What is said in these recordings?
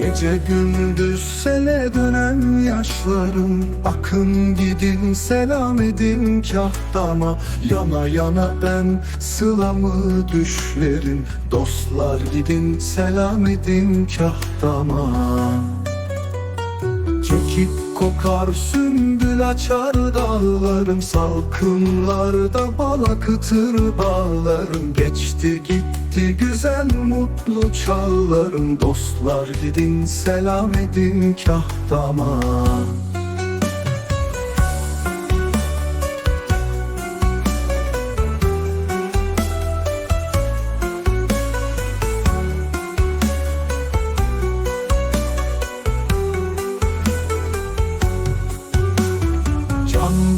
Gece gündüz sele dönen yaşlarım. Akın gidin selam edin kahtama. Yana yana ben sılamı düşlerim. Dostlar gidin selam edin kahtama. Çekip kokar sümbül açar dallarım Salkımlarda bal akıtır bağlarım. Geçti gitti güzel mutlu çağlarım. Dostlar gidin selam edin kahtama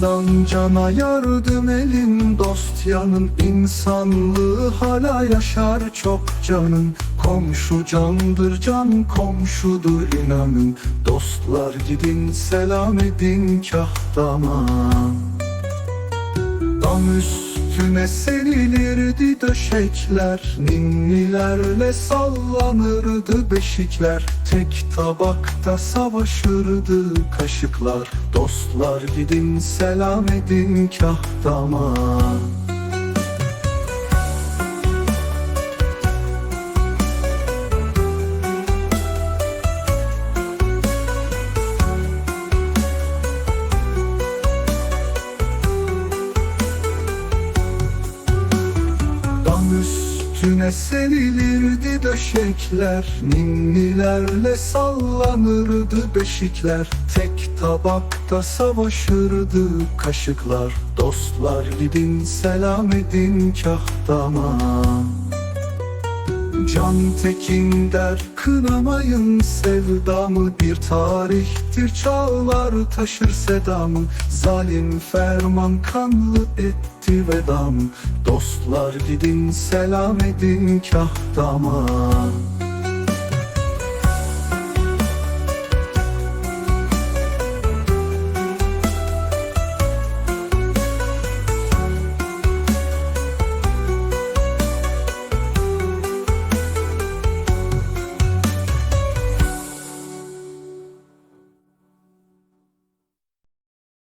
Candan cana yardım elin dost yanın. İnsanlığı hala yaşar çok canın. Komşu candır can komşudur inanın. Dostlar gidin selam edin kahtama. Dam üstüne serilirdi döşekler Ninnilerle sallanırdı beşikler. Tek tabakta savaşırdı kaşıklar. Dostlar gidin selam edin kahtama Dam üstüne serilirdi döşekler Ninnilerle sallanırdı beşikler. Tek tabakta savaşırdı kaşıklar Dostlar gidin selam edin kahtama Can Tekin der kınamayın sevdamı Bir tarihtir çağlar taşır sedamı. Zalim ferman kanlı etti vedamı. Dostlar gidin selam edin kahtama